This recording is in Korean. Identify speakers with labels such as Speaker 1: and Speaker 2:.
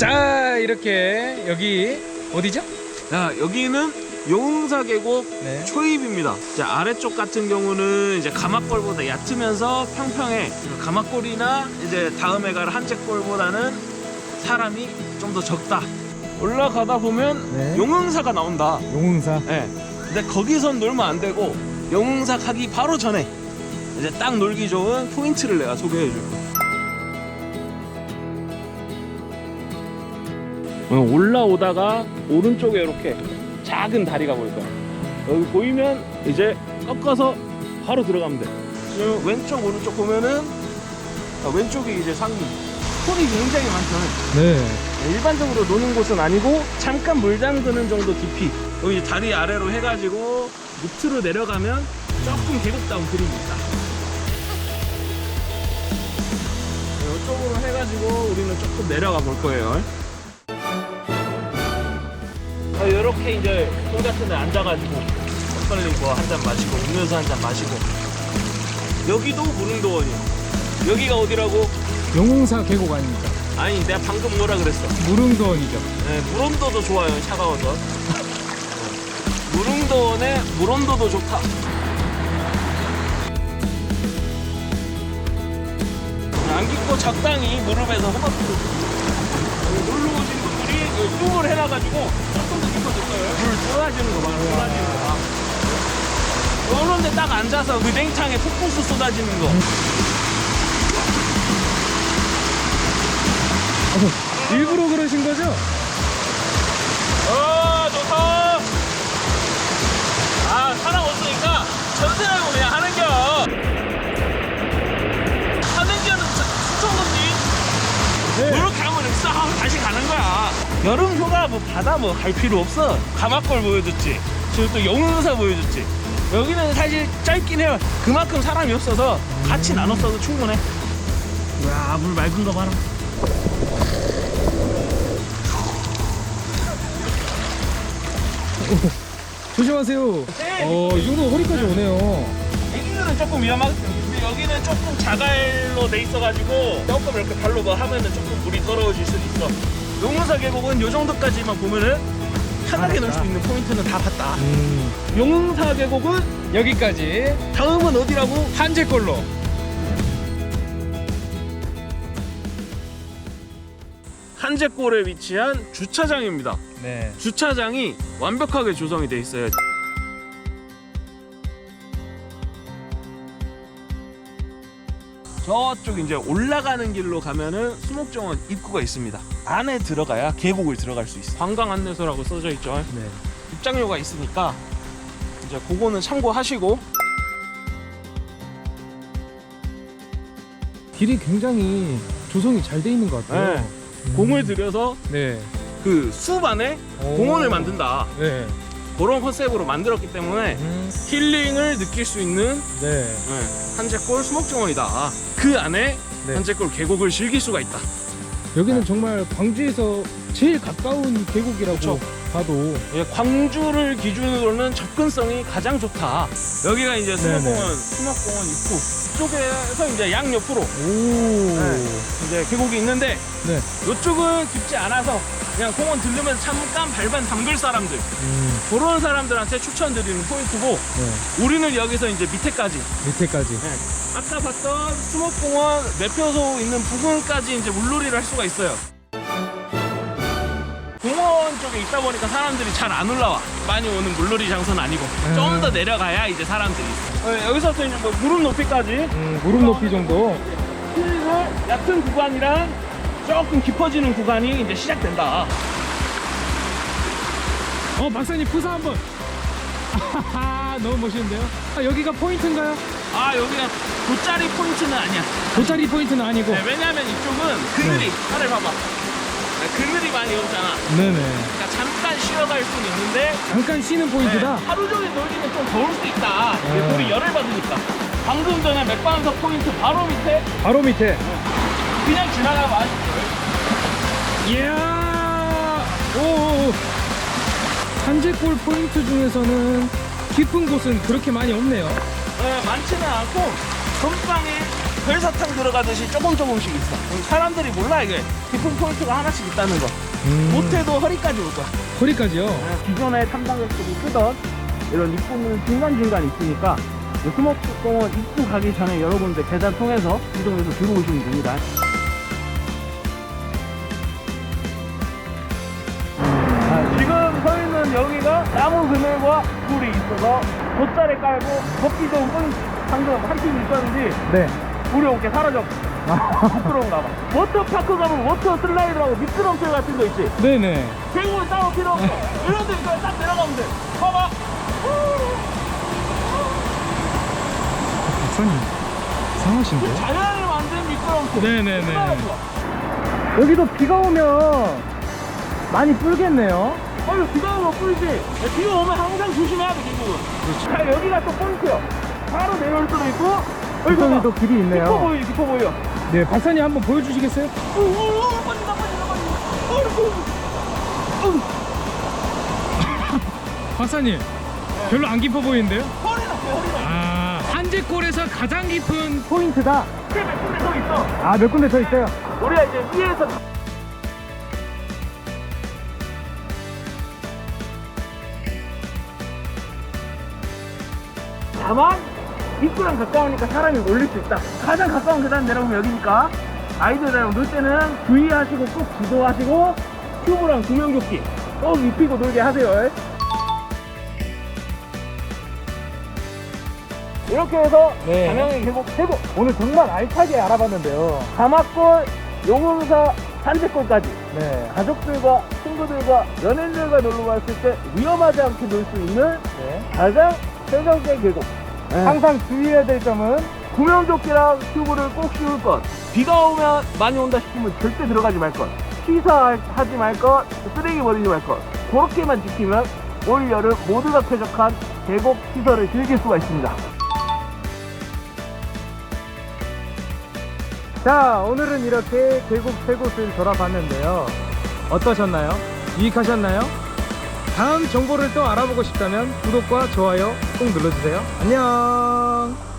Speaker 1: 자 이렇게 여기 어디죠?
Speaker 2: 자 여기는 용사 계곡
Speaker 1: 네.
Speaker 2: 초입입니다. 자, 아래쪽 같은 경우는 이제 가마골보다 얕으면서 평평해. 가마골이나 이제 다음에 갈 한책골보다는 사람이 좀 더 적다. 올라가다 보면
Speaker 1: 네.
Speaker 2: 용흥사가 나온다.
Speaker 1: 용흥사.
Speaker 2: 예. 근데 거기선 놀면 안 되고 용흥사 가기 바로 전에 이제 딱 놀기 좋은 포인트를 내가 소개해 줄 거야. 올라오다가 오른쪽에 이렇게 작은 다리가 보일 거야. 여기 보이면 이제 꺾어서 바로 들어가면 돼. 그리고 왼쪽 오른쪽 보면은 아, 왼쪽이 이제 상류. 폴이 굉장히 많죠.
Speaker 1: 네.
Speaker 2: 일반적으로 노는 곳은 아니고 잠깐 물 잠그는 정도 깊이 여기 이제 다리 아래로 해가지고 밑으로 내려가면 조금 계급다운 그림이 있다 이쪽으로 해가지고 우리는 조금 내려가 볼 거예요 이렇게 이제 홀 같은 데 앉아가지고 막걸리 뭐 한 잔 마시고 음료수 한 잔 마시고 여기도 무릉도원이야 여기가 어디라고?
Speaker 1: 용흥사 계곡 아닙니까?
Speaker 2: 아니 내가 방금 뭐라 그랬어
Speaker 1: 무릉도원이죠.
Speaker 2: 네, 물온도도 좋아요, 차가워서. 무릉도원에 물온도도 좋다. 안 깊고 적당히 무릎에서 허벅지로. 놀러 오신 분들이 이 뚝을 해놔가지고. 물 쏟아지는 거 봐요, 쏟아지는 거. 이런데 딱 앉아서 그 냉창에 폭풍수 쏟아지는 거.
Speaker 1: 일부러 그러신 거죠?
Speaker 2: 어 좋다 아 사람 없으니까 전세라고 그냥 여름 휴가 뭐 바다 뭐 갈 필요 없어 가마골 보여줬지 지금 또 영흥사 보여줬지 여기는 사실 짧긴 해요 그만큼 사람이 없어서 같이 나눴어도 충분해 이야 물 맑은 거 봐라
Speaker 1: 조심하세요.
Speaker 2: 네.
Speaker 1: 어, 이 정도 허리까지 오네요.
Speaker 2: 여기는 조금 위험하거든요. 근데 여기는 조금 자갈로 돼 있어가지고 조금 이렇게 발로 뭐 하면은 조금 물이 떨어질 수도 있어. 용문사 계곡은 요 정도까지만 보면은 편하게 놀 수 있는 포인트는 다 봤다.
Speaker 1: 음,
Speaker 2: 용문사 계곡은
Speaker 1: 여기까지
Speaker 2: 다음은 어디라고?
Speaker 1: 한제골로.
Speaker 2: 한제골에 위치한 주차장입니다.
Speaker 1: 네.
Speaker 2: 주차장이 완벽하게 조성이 돼 있어요. 저쪽 이제 올라가는 길로 가면은 수목정원 입구가 있습니다. 안에 들어가야 계곡을 들어갈 수 있어. 관광 안내소라고 써져 있죠.
Speaker 1: 네.
Speaker 2: 입장료가 있으니까 이제 그거는 참고하시고
Speaker 1: 길이 굉장히 조성이 잘 돼 있는 것 같아요.
Speaker 2: 네.
Speaker 1: 음.
Speaker 2: 공을 들여서
Speaker 1: 네.
Speaker 2: 그 숲 안에
Speaker 1: 오.
Speaker 2: 공원을 만든다.
Speaker 1: 네.
Speaker 2: 그런 컨셉으로 만들었기 때문에
Speaker 1: 음,
Speaker 2: 힐링을 느낄 수 있는
Speaker 1: 네.
Speaker 2: 네, 한제골 수목정원이다. 그 안에
Speaker 1: 네.
Speaker 2: 한제골 계곡을 즐길 수가 있다.
Speaker 1: 여기는 정말 광주에서 제일 가까운 계곡이라고
Speaker 2: 그쵸.
Speaker 1: 봐도
Speaker 2: 예, 광주를 기준으로는 접근성이 가장 좋다. 여기가 이제 수목공원, 수목공원 입구 쪽에서 이제 양 옆으로
Speaker 1: 오.
Speaker 2: 네. 이제 계곡이 있는데
Speaker 1: 네.
Speaker 2: 이쪽은 깊지 않아서 그냥 공원 들르면 잠깐 발반 담글 사람들
Speaker 1: 음,
Speaker 2: 그런 사람들한테 추천드리는 포인트고
Speaker 1: 네.
Speaker 2: 우리는 여기서 이제 밑에까지
Speaker 1: 밑에까지.
Speaker 2: 네. 아까 봤던 수목공원 매표소 있는 부근까지 이제 물놀이를 할 수가 있어요. 공원 쪽에 있다 보니까 사람들이 잘 안 올라와. 많이 오는 물놀이 장소는 아니고
Speaker 1: 음.
Speaker 2: 좀 더 내려가야 이제 사람들이 있어. 네, 여기서부터 이제 뭐 무릎 높이까지
Speaker 1: 음, 무릎 높이 정도.
Speaker 2: 힐링을 얕은 구간이랑 조금 깊어지는 구간이 이제 시작된다.
Speaker 1: 어, 박사님 부사 한번. 아하하, 너무 멋있는데요? 아, 여기가 포인트인가요?
Speaker 2: 아 여기가 돗자리 포인트는 아니야.
Speaker 1: 돗자리 포인트는 아니고.
Speaker 2: 네, 왜냐면 이쪽은 그늘이 하늘 봐봐. 네, 그늘이 많이 없잖아.
Speaker 1: 네네.
Speaker 2: 그러니까 잠깐 쉬어갈 수는 있는데
Speaker 1: 잠깐 쉬는 포인트다.
Speaker 2: 네, 하루 종일 놀기는 좀 더울 수 있다.
Speaker 1: 네.
Speaker 2: 돌이 열을 받으니까. 방금 전에 맥반석 포인트 바로 밑에
Speaker 1: 바로 밑에.
Speaker 2: 그냥 지나가면 아쉽죠.
Speaker 1: 이야! 오! 한제골 포인트 중에서는 깊은 곳은 그렇게 많이 없네요.
Speaker 2: 네, 많지는 않고 전방에 별사탕 들어가듯이 조금 조금씩 있어. 사람들이 몰라 이게 깊은 포인트가 하나씩 있다는 거.
Speaker 1: 음.
Speaker 2: 못해도 허리까지 올 거야.
Speaker 1: 허리까지요?
Speaker 2: 기존의 탐방객들이 쓰던 이런 입구는 중간중간 있으니까 이 스모크공원 입구 가기 전에 여러분들 계단 통해서 이동해서 들어오시면 됩니다. 여기가 나무 그늘과 불이 있어서 돗자리 깔고 걷기 좋은 포인트 방금 한팀 있었는지
Speaker 1: 네.
Speaker 2: 불이 온게 사라졌고 부끄러운가 봐. 워터파크 가면 워터 슬라이드라고 미끄럼틀 같은 거 있지?
Speaker 1: 네네.
Speaker 2: 갱물 싸울 필요 없어. 이런 데 그냥 딱 내려가면 돼. 봐봐.
Speaker 1: 박사님 이상하신데?
Speaker 2: 자연을 만든 미끄럼틀.
Speaker 1: 네네네. 여기도 비가 오면 많이.
Speaker 2: 어, 이거 비가 오면. 야, 비가 오면 항상 조심해야 돼, 계곡은. 자, 여기가 또 포인트야. 바로 내려올 수도 있고. 여기.
Speaker 1: 여기도 길이
Speaker 2: 깊어
Speaker 1: 있네요.
Speaker 2: 보이지, 깊어 보여.
Speaker 1: 네, 박사님 한번 보여주시겠어요?
Speaker 2: 오, 오, 오, 빠진다, 빠진다, 빠진다.
Speaker 1: 박사님 별로 안 깊어 보이는데요?
Speaker 2: 허리 나쁘 허리 나.
Speaker 1: 아 한제골에서 가장 깊은 포인트다.
Speaker 2: 몇 군데 더 있어.
Speaker 1: 아몇 군데 더 있어요.
Speaker 2: 우리가 이제 위에서 다만 입구랑 가까우니까 사람이 몰릴 수 있다. 가장 가까운 계단 내려오면 여기니까 아이들이랑 놀 때는 주의하시고 꼭 지도하시고 튜브랑 구명조끼 꼭 입히고 놀게 하세요. 이렇게 해서
Speaker 1: 네.
Speaker 2: 담양의 계곡 세곡
Speaker 1: 오늘 정말 알차게 알아봤는데요.
Speaker 2: 가마골, 용흥사, 산책골까지
Speaker 1: 네.
Speaker 2: 가족들과 친구들과 연인들과 놀러 갔을 때 위험하지 않게 놀 수 있는
Speaker 1: 네.
Speaker 2: 가장 최적의 계곡
Speaker 1: 항상 주의해야 될 점은
Speaker 2: 구명조끼랑 튜브를 꼭 씌울 것 비가 오면 많이 온다 싶으면 절대 들어가지 말 것 취사하지 말 것 쓰레기 버리지 말 것 그렇게만 지키면 올 여름 모두가 쾌적한 계곡 시설을 즐길 수가 있습니다
Speaker 1: 자 오늘은 이렇게 계곡 세 곳을 돌아봤는데요. 어떠셨나요? 유익하셨나요? 다음 정보를 또 알아보고 싶다면 구독과 좋아요 꼭 눌러주세요. 안녕.